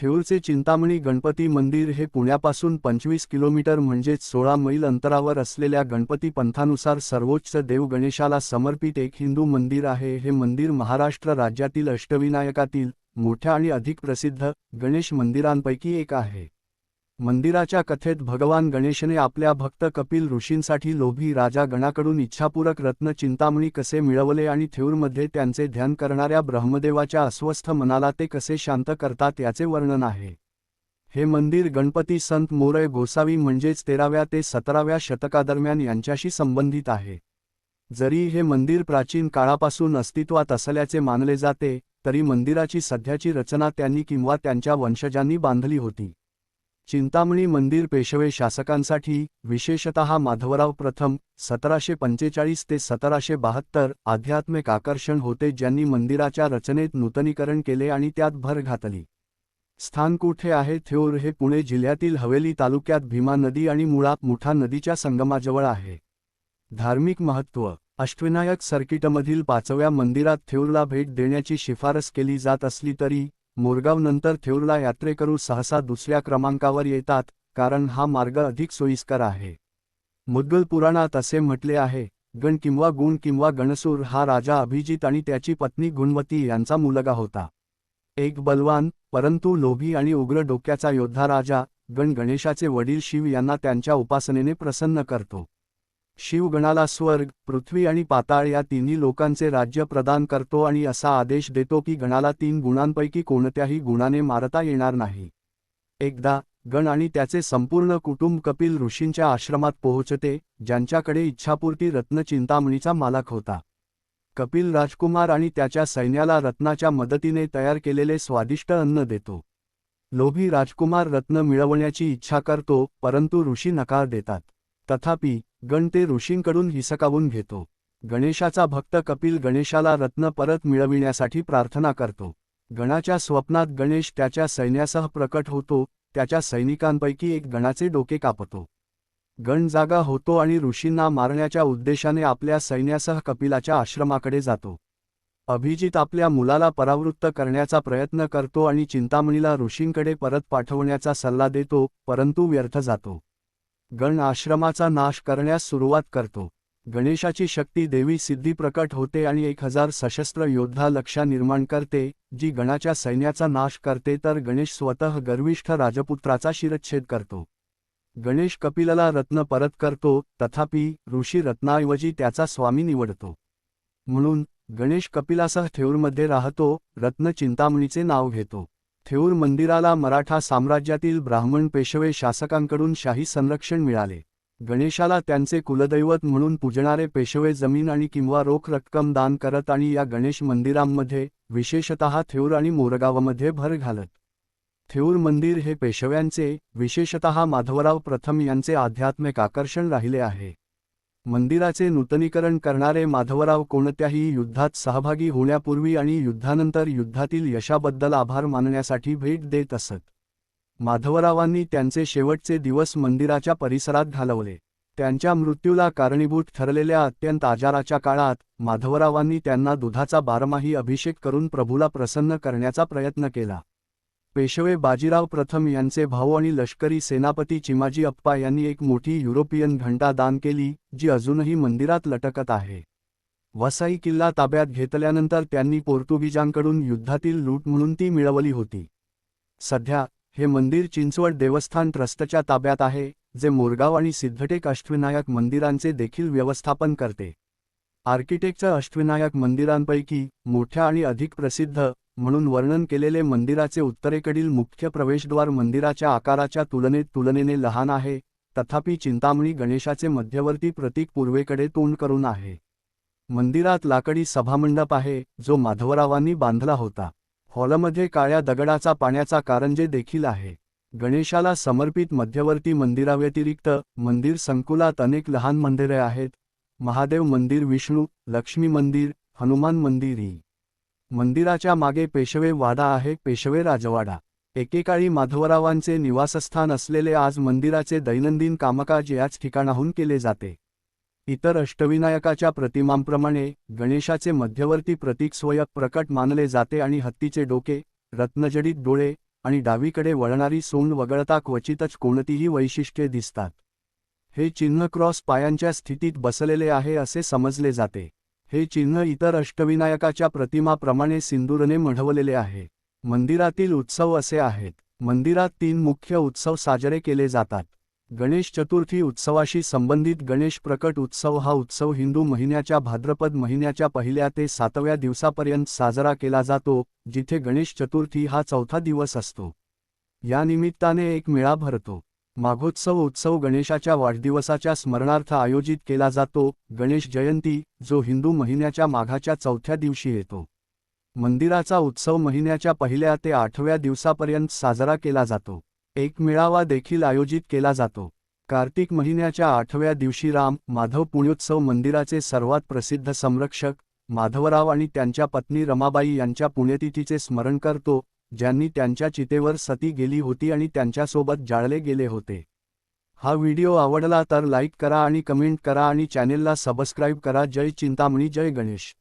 थेऊरचे चिंतामणी गणपती मंदिर हे पुण्यापासून पंचवीस किलोमीटर म्हणजेच सोळा मैल अंतरावर असलेल्या गणपती पंथानुसार सर्वोच्च देव गणेशाला समर्पित एक हिंदू मंदिर आहे. हे मंदिर महाराष्ट्र राज्यातील अष्टविनायकातील मोठ्या आणि अधिक प्रसिद्ध गणेश मंदिरांपैकी एक आहे. मंदिराच्या कथेत भगवान गणेशने आपल्या भक्त कपिल ऋषींसाठी लोभी राजा गणाकडून इच्छापूरक रत्न चिंतामणी कसे मिळवले आणि थेऊरमध्ये त्यांचे ध्यान करणाऱ्या ब्रह्मदेवाच्या अस्वस्थ मनाला ते कसे शांत करतात याचे वर्णन आहे. हे मंदिर गणपती संत मोरय गोसावी म्हणजेच तेराव्या ते सतराव्या शतकादरम्यान यांच्याशी संबंधित आहे. जरी हे मंदिर प्राचीन काळापासून अस्तित्वात असल्याचे मानले जाते तरी मंदिराची सध्याची रचना त्यांनी किंवा त्यांच्या वंशजांनी बांधली होती. चिंतामणी मंदिर पेशवे शासकांसाठी विशेषतः माधवराव प्रथम सतराशे पंचेचाळीस ते सतराशे बहात्तर आध्यात्मिक आकर्षण होते ज्यांनी मंदिराच्या रचनेत नूतनीकरण केले आणि त्यात भर घातली. स्थान कुठे आहे थेऊर हे पुणे जिल्ह्यातील हवेली तालुक्यात भीमा नदी आणि मुळा मुठा नदीच्या संगमाजवळ आहे. धार्मिक महत्त्व अष्टविनायक सर्किटमधील पाचव्या मंदिरात थेऊरला भेट देण्याची शिफारस केली जात असली तरी मोरगावनंतर थेऊरला यात्रेकरू सहसा दुसऱ्या क्रमांकावर येतात कारण हा मार्ग अधिक सोयीस्कर आहे. मुद्गल पुराणात असे म्हटले आहे गण किंवा गुण किंवा गणसूर हा राजा अभिजित आणि त्याची पत्नी गुणवती यांचा मुलगा होता. एक बलवान परंतु लोभी आणि उग्र डोक्याचा योद्धा राजा गण गणेशाचे वडील शिव यांना त्यांच्या उपासनेने प्रसन्न करतो. शिवगणाला स्वर्ग पृथ्वी आणि पाताळ या तिन्ही लोकांचे राज्य प्रदान करतो आणि असा आदेश देतो की गणाला तीन गुणांपैकी कोणत्याही गुणाने मारता येणार नाही. एकदा गण आणि त्याचे संपूर्ण कुटुंब कपिल ऋषींच्या आश्रमात पोहोचते ज्यांच्याकडे इच्छापूर्ती रत्नचिंतामणीचा मालक होता. कपिल राजकुमार आणि त्याच्या सैन्याला रत्नाच्या मदतीने तयार केलेले स्वादिष्ट अन्न देतो. लोभी राजकुमार रत्न मिळवण्याची इच्छा करतो परंतु ऋषी नकार देतात. तथापि गण ते ऋषींकडून हिसकावून घेतो. गणेशाचा भक्त कपिल गणेशाला रत्न परत मिळविण्यासाठी प्रार्थना करतो. गणाच्या स्वप्नात गणेश त्याच्या सैन्यासह प्रकट होतो त्याच्या सैनिकांपैकी एक गणाचे डोके कापतो. गण जागा होतो आणि ऋषींना मारण्याच्या उद्देशाने आपल्या सैन्यासह कपिलाच्या आश्रमाकडे जातो. अभिजित आपल्या मुलाला परावृत्त करण्याचा प्रयत्न करतो आणि चिंतामणीला ऋषींकडे परत पाठवण्याचा सल्ला देतो परंतु व्यर्थ जातो. गण आश्रमाचा नाश करण्यास सुरुवात करतो. गणेशाची शक्ती देवी सिद्धी प्रकट होते आणि एक हजार सशस्त्र योद्धा लक्षा निर्माण करते जी गणाच्या सैन्याचा नाश करते तर गणेश स्वतः गर्विष्ठ राजपुत्राचा शिरच्छेद करतो. गणेश कपिलला रत्न परत करतो तथापि ऋषी रत्नाऐवजी त्याचा स्वामी निवडतो. म्हणून गणेश कपिलासह ठेऊरमध्ये राहतो रत्न चिंतामणीचे नाव घेतो. थेऊर मंदिराला मराठा साम्राज्यातील ब्राह्मण पेशवे शासकांकडून शाही संरक्षण मिळाले. गणेशाला त्यांचे कुलदैवत म्हणून पूजणारे पेशवे जमीन आणि किंवा रोख रक्कम दान करत आणि या गणेश मंदिरांमध्ये विशेषतः थेऊर आणि मोरगावमध्ये भर घालत. थेऊर मंदिर हे पेशव्यांचे विशेषतः माधवराव प्रथम यांचे आध्यात्मिक आकर्षण राहिले आहे. मंदिराचे नूतनीकरण करणारे माधवराव कोणत्याही युद्धात सहभागी होण्यापूर्वी आणि युद्धानंतर युद्धातील यशाबद्दल आभार मानण्यासाठी भेट देत असत. माधवरावांनी त्यांचे शेवटचे दिवस मंदिराच्या परिसरात घालवले. त्यांच्या मृत्यूला कारणीभूत ठरलेल्या अत्यंत आजाराच्या काळात माधवरावांनी त्यांना दुधाचा बारमाही अभिषेक करून प्रभूला प्रसन्न करण्याचा प्रयत्न केला. पेशवे बाजीराव प्रथम यांचे भाऊ आणि लष्करी सेनापती चिमाजी अप्पा यांनी एक मोठी युरोपियन घंटा दान केली जी अजूनही मंदिरात लटकत आहे. वसाई किल्ला ताब्यात घेतल्यानंतर त्यांनी पोर्तुगीजांकडून युद्धातील लूट म्हणून ती मिळवली होती. सध्या हे मंदिर चिंचवड देवस्थान ट्रस्टच्या ताब्यात आहे जे मोरगाव आणि सिद्धटेक अष्टविनायक मंदिरांचे देखील व्यवस्थापन करते. आर्किटेक्चर अष्टविनायक मंदिरांपैकी मोठ्या आणि अधिक प्रसिद्ध म्हणून वर्णन केलेले मंदिराचे उत्तरेकडील मुख्य प्रवेशद्वार मंदिराच्या आकाराच्या तुलनेत तुलनेने लहान आहे. तथापि चिंतामणी गणेशाचे मध्यवर्ती प्रतीक पूर्वेकडे तोंड करून आहे. मंदिरात लाकडी सभामंडप आहे जो माधवरावांनी बांधला होता. हॉलमध्ये काळ्या दगडाचा पाण्याचा कारंजे देखील आहे. गणेशाला समर्पित मध्यवर्ती मंदिराव्यतिरिक्त मंदिर संकुलात अनेक लहान मंदिरे आहेत. महादेव मंदिर विष्णू लक्ष्मी मंदिर हनुमान मंदिर ही मंदिराच्या मागे पेशवे वाडा आहे. पेशवे राजवाडा. एकेकाळी माधवरावांचे निवासस्थान असलेले आज मंदिराचे दैनंदिन कामकाज याच ठिकाणाहून केले जाते. इतर अष्टविनायकाच्या प्रतिमांप्रमाणे गणेशाचे मध्यवर्ती प्रतीक स्वयं प्रकट मानले जाते आणि हत्तीचे डोके रत्नजडित डोळे आणि डावीकडे वळणारी सोंड वगळता क्वचितच कोणतीही वैशिष्ट्ये दिसतात. हे चिन्ह क्रॉस पायांच्या स्थितीत बसलेले आहे असे समजले जाते. हे चिन्ह इतर अष्टविनायकाच्या प्रतिमाप्रमाणे सिंदूरने मढवलेले आहे. मंदिरातील उत्सव असे आहेत. मंदिरात तीन मुख्य उत्सव साजरे केले जातात. गणेश चतुर्थी उत्सवाशी संबंधित गणेश प्रकट उत्सव हा उत्सव हिंदू महिन्याच्या भाद्रपद महिन्याच्या पहिल्या ते सातव्या दिवसापर्यंत साजरा केला जातो जिथे गणेश चतुर्थी हा चौथा दिवस असतो. या निमित्ताने एक मेळा भरतो. माघोत्सव उत्सव गणेशाच्या वाढदिवसाच्या स्मरणार्थ आयोजित केला जातो. गणेश जयंती जो हिंदू महिन्याच्या माघाच्या चौथ्या दिवशी येतो. मंदिराचा उत्सव महिन्याच्या पहिल्या ते आठव्या दिवसापर्यंत साजरा केला जातो. एक मेळावा देखील आयोजित केला जातो. कार्तिक महिन्याच्या आठव्या दिवशी राम माधव पुण्योत्सव मंदिराचे सर्वात प्रसिद्ध संरक्षक माधवराव आणि त्यांच्या पत्नी रमाबाई यांच्या पुण्यतिथीचे स्मरण करतो. ज्यांनी त्यांच्या चितेवर सती गेली होती आणि त्यांच्यासोबत जाळले गेले होते. हा व्हिडिओ आवडला तर लाईक करा आणि कमेंट करा आणि चॅनेलला सबस्क्राईब करा. जय चिंतामणी जय गणेश.